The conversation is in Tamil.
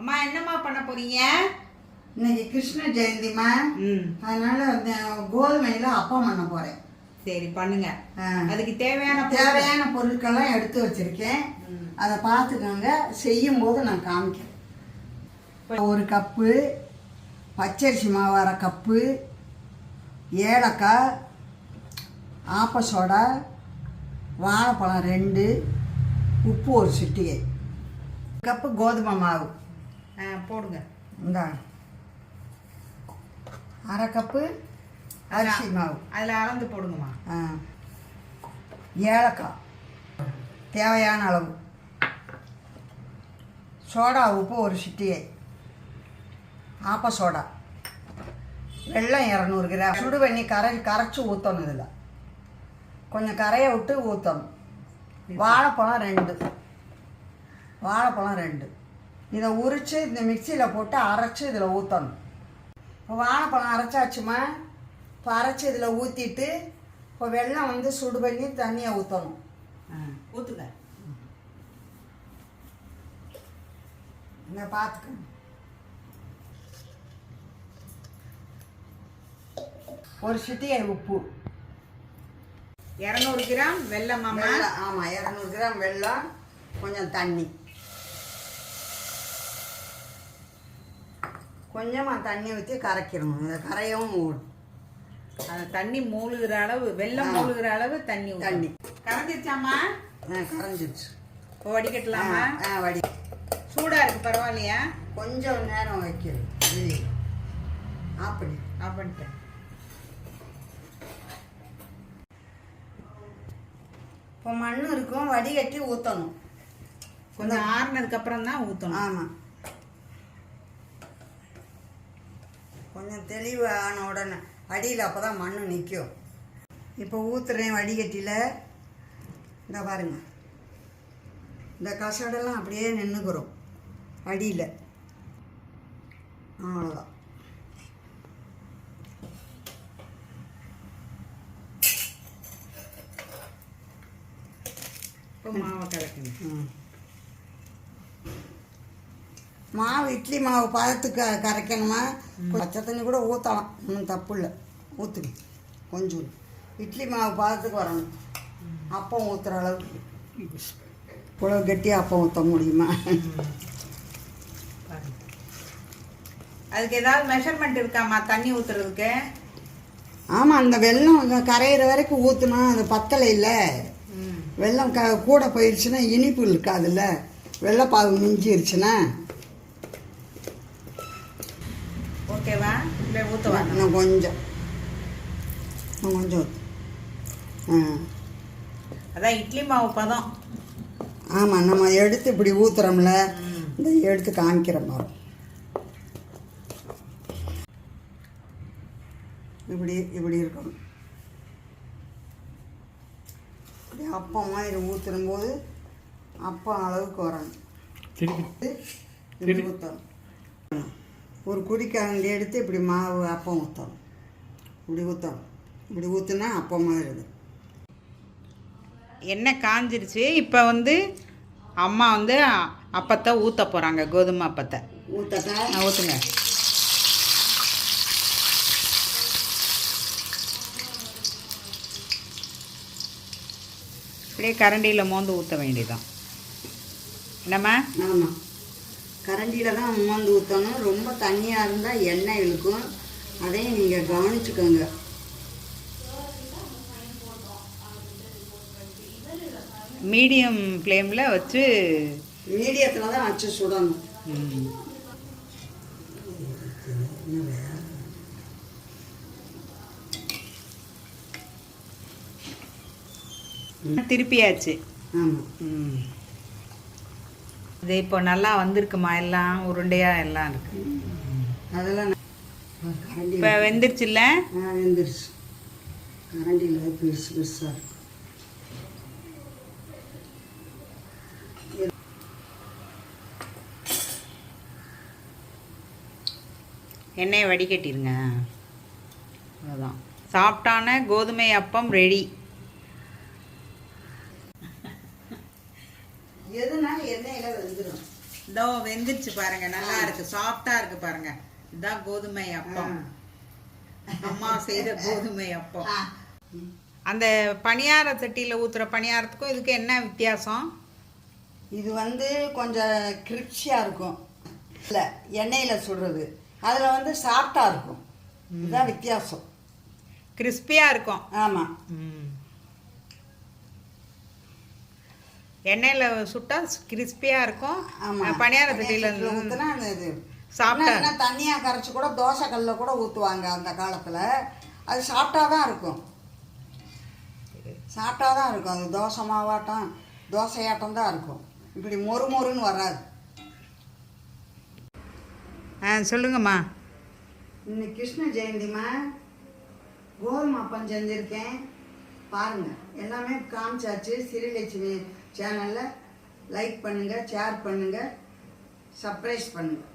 அம்மா என்னம்மா பண்ண போறீங்க? இன்னைக்கு கிருஷ்ண ஜெயந்திமா ம். அதனால அந்த கோதுமையில அப்பம் பண்ண போறேன். சரி பண்ணுங்க. அதுக்கு தேவையான. தேவையான பொருட்கள்லாம் எடுத்து வச்சிருக்கேன். அதை பார்த்துக்கோங்க. செய்யும் போது நான் காமிக்கிறேன். ஒரு கப்பு பச்சரிசி மாவு அரை கப்பு ஏலக்காய் ஆப்ப சோடா வாழைப்பழம் ரெண்டு உப்பு ஒரு சிட்டிகை. கப்பு கோதுமை மாவு. போடுங்க. இந்தா. அரை கப்பு அரிசி மாவு. அதுல அளந்து போடுங்கம்மா. ஆ. ஏலக்காய். தேவையான அளவு. சோடா உப்பு ஒரு சிட்டிகை. ஆப்ப சோடா. வெல்லம் இரநூறு கிராம். சுடு பண்ணி கரை கரைச்சி ஊற்றணும் இதில். கொஞ்சம் கரையை விட்டு ஊற்றணும் வாழைப்பழம் ரெண்டு. வாழைப்பழம் ரெண்டு. இதை உரித்து இந்த மிக்சியில் போட்டு அரைச்சி இதில் ஊற்றணும் இப்போ வாழைப்பழம் அரைச்சாச்சுமா? இப்போ அரைச்சி இதில் ஊற்றிட்டு இப்போ வெல்லம் வந்து சுடு பண்ணி தண்ணியை ஊற்றணும் ஆ, ஊத்துங்க. இந்த பார்த்துக்கணும் ஒரு சிட்டிகை உப்பு. இரநூறு கிராம் வெல்லம் ஆமாம் இரநூறு கிராம் வெல்லம் கொஞ்சம் தண்ணி. கொஞ்சமாக தண்ணி ஊற்றி கரைக்கணும். இதை கரையவும் ஓடும் அந்த தண்ணி மூழ்கிற அளவு ஆ. மூழ்கிற அளவு தண்ணி. தண்ணி. கரைஞ்சிருச்சாம்மா? ஆ கரைஞ்சிருச்சு. இப்போ வடிகட்டலாமா? ஆ வடி சூடா இருக்கு பரவாயில்லையா? கொஞ்சம் நேரம் வெளியே அப்படி ஆஃப் பண்ணிட்டேன். இப்போ மண் இருக்கும். வடிகட்டி ஊற்றணும் கொஞ்சம் ஆறுனதுக்கு அப்புறம் தான் ஊத்தணும். ஆமாம் கொஞ்சம் தெளிவு ஆன உடனே அடியில் அப்போ தான் மண் நிற்கும் இப்போ ஊற்றுறேன் வடிகட்டியில் இந்த பாருங்கள் இந்த கசடெல்லாம் அப்படியே நின்றுக்கிறோம் அடியில். அவ்வளோதான் இப்போ மாவை கலக்கணும் ம். மாவு இட்லி மாவு பழத்துக்கு கரைக்கணுமா? பச்சை தண்ணி கூட ஊற்றலாம் ஒன்றும் தப்பு இல்லை. ஊற்றுங்க கொஞ்சம். இட்லி மாவு பழத்துக்கு வரணும். அப்பம் ஊற்றுற அளவுக்கு. இவ்வளோ கெட்டியாக அப்பம் ஊற்ற முடியுமா. அதுக்கு ஏதாவது மெஷர்மெண்ட் இருக்காம்மா தண்ணி ஊத்துறதுக்கு? ஆமாம் அந்த அங்க கரையிற வரைக்கும் ஊற்றுனா அது பத்தலை இல்லை. ம். வெல்லம் க கூட போயிடுச்சுன்னா இனிப்பு இருக்காதுல்ல. வெள்ளைப்பாகு மிஞ்சிருச்சுன்னா ஓகேவா இல்லை ஊற்றவா இன்னும் கொஞ்சம் இன்னும் கொஞ்சம். ஆ அதான் இட்லி மாவு பதம் ஆமாம் நம்ம எடுத்து இப்படி ஊத்துறோம்ல ம். இந்த எடுத்து காமிக்கிற மாதிரி இப்படி இப்படி இருக்கணும். இப்படி அப்பம் மாதிரி ஊற்றும் போது அப்பம் அளவுக்கு வரணும். திருப்பி ஊற்றணும் ஒரு குடிக்காண்டி எடுத்து இப்படி மாவு அப்பம் ஊற்றணும் இப்படி ஊற்றணும் இப்படி ஊற்றுனா அப்பம் மாதிரி எண்ணெய் காஞ்சிருச்சு. இப்போ வந்து அம்மா வந்து அப்பத்தை ஊற்ற போகிறாங்க கோதுமை அப்பத்தை. நான் ஊற்றுங்க அப்படியே கரண்டியில் மோந்து ஊற்ற வேண்டியதான் என்னம்மா? ஆமாம் கரண்டியில் தான் உமாந்து ஊற்றணும் ரொம்ப தண்ணியாக இருந்தால் எண்ணெய் இழுக்கும். அதையும் நீங்கள் கவனிச்சுக்கோங்க. மீடியம் ஃப்ளேமில் வச்சு மீடியத்தில் தான் வச்சு சுடணும். திருப்பியாச்சு. ஆமாம். இது இப்போ நல்லா வந்திருக்குமா? எல்லாம் உருண்டையாக எல்லாம் இருக்கு. அதெல்லாம் இப்போ வெந்துருச்சுல்ல? வெந்துருச்சு. கரண்டியில் பெருசு பெருசாக இருக்கும் எண்ணெயை வடிகட்டிருங்க. அவ்வளோதான் சாஃப்டான கோதுமை அப்பம் ரெடி எதுனா எண்ணெயில் வெந்துடும் இதோ வெந்துருச்சு பாருங்க நல்லா இருக்கு. சாஃப்டா இருக்கு பாருங்க. இதான் கோதுமை அப்பம். அம்மா செய்த கோதுமை அப்பம். அந்த பணியார தட்டியில் ஊத்துற பணியாரத்துக்கும் இதுக்கு என்ன வித்தியாசம்? இது வந்து கொஞ்சம் கிரிப்சியாக இருக்கும். இல்லை எண்ணெயில் சுடுறது. அதில் வந்து சாஃப்டாக இருக்கும். இதுதான் வித்தியாசம். கிறிஸ்பியா இருக்கும். ஆமாம் எண்ணெயில் சுட்டா கிறிஸ்பியா இருக்கும். பணியார இது. சாப்பிட்டா தண்ணியாக கரைச்சி கூட தோசை கல்லில் கூட ஊற்றுவாங்க அந்த காலத்தில். அது சாப்பிட்டா தான் இருக்கும். சாப்பிட்டா தான் இருக்கும். அது தோசை மாவாட்டம் தோசையாட்டம் தான் இருக்கும். இப்படி மொறு மொறுன்னு வராது. ஆ சொல்லுங்கம்மா. இன்னைக்கு கிருஷ்ண ஜெயந்திமா கோதுமை அப்பம் செஞ்சுருக்கேன். பாருங்கள் எல்லாமே காமிச்சாச்சு. ஸ்ரீலட்சுமி சேனலில் லைக் பண்ணுங்கள் ஷேர் பண்ணுங்கள் சர்ப்ரைஸ் பண்ணுங்கள்